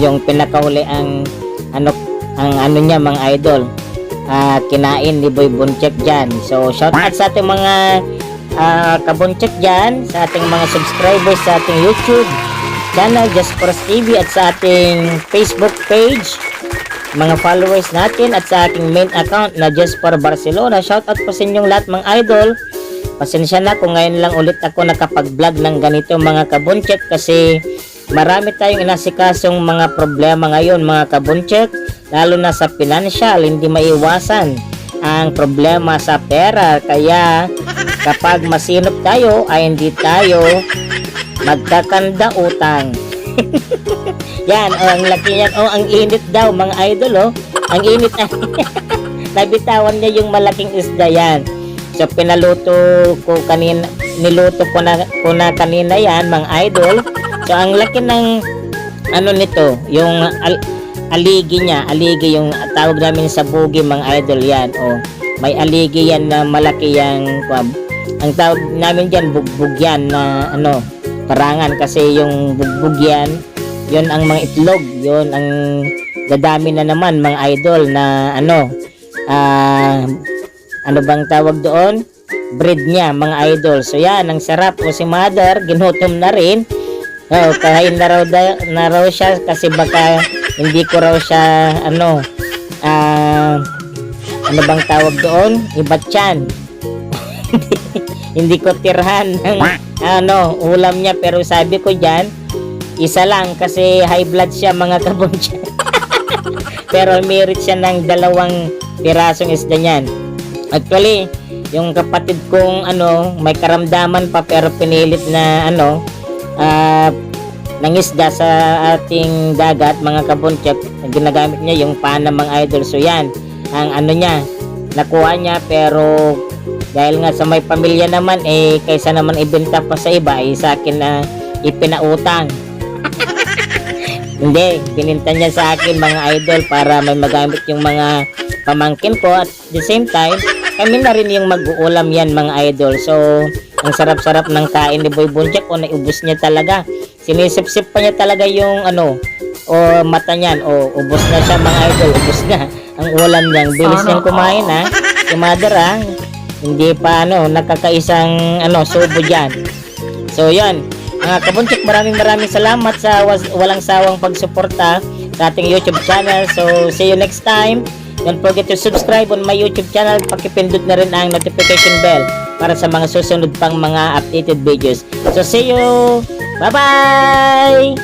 yung pinakahuli ang ano ang ano niya mga idol. Uh, kinain ni Boy Boncheck diyan so shout out sa ating mga ah, uh, kaboncheck diyan sa ating mga subscribers sa ating YouTube channel Just Us TV at sa ating Facebook page. Mga followers natin at sa aking main account na Just for Barcelona. Shout out po sa inyong lahat mga idol. Pasensya na kung ngayon lang ulit ako nakapag-vlog ng ganito mga kabunchek kasi marami tayong inasikasong mga problema ngayon mga kabunchek lalo na sa financial hindi maiwasan ang problema sa pera. Kaya kapag masinop tayo ay hindi tayo magkakanda utang. Yan oh, ang laki yan. Oh ang init daw mga idol oh ang init nabitawan niya yung malaking isda yan. So pinaluto ko kanina niluto ko na, ko na kanina yan mga idol. So ang laki ng ano nito yung aligi niya. Aligi yung tawag namin sa bugi mga idol yan. Oh may aligi yan na malaki yang ang tawag namin diyan bugbog yan na ano karangan. Kasi yung bugbog yan yun ang mga itlog. Yun ang dadami na naman mga idol na ano ah ano bang tawag doon? Breed niya mga idol. So yan ang sarap. O si mother ginutom na rin oh, kahain na raw, da- na raw siya kasi baka hindi ko raw siya ano ah ano bang tawag doon? Ibatyan. Hindi ko tirhan ng ano ulam niya. Pero sabi ko diyan isa lang kasi high blood siya mga kabuncha pero merit siya ng dalawang pirasong isda niyan. Actually yung kapatid kong ano may karamdaman pa pero pinilit na ano ah nangisda sa ating dagat mga kabunchak ginagamit niya yung mga idol. So yan ang ano niya nakuha niya. Pero dahil nga sa may pamilya naman eh kaysa naman ibenta pa sa iba eh sa akin na ipinautang. Hindi bininta niya sa akin mga idol para may magamit yung mga pamangkin ko. At the same time kami na rin yung mag-uulam yan mga idol. So ang sarap-sarap ng kain ni Boy Bunjak o naubos niya talaga. Sinisip-sip pa niya talaga yung ano o mata niyan. O ubos na siya mga idol ubos na. Ang ulam niyan bilis niyang kumain ha? Si mother ha? Hindi pa ano nakakaisang ano subo diyan so yan mga kabuntik maraming maraming salamat sa walang sawang pagsuporta sa ating YouTube channel. So see you next time. Don't forget to subscribe on my YouTube channel. Pakipindot na rin ang notification bell para sa mga susunod pang mga updated videos. So see you! Bye bye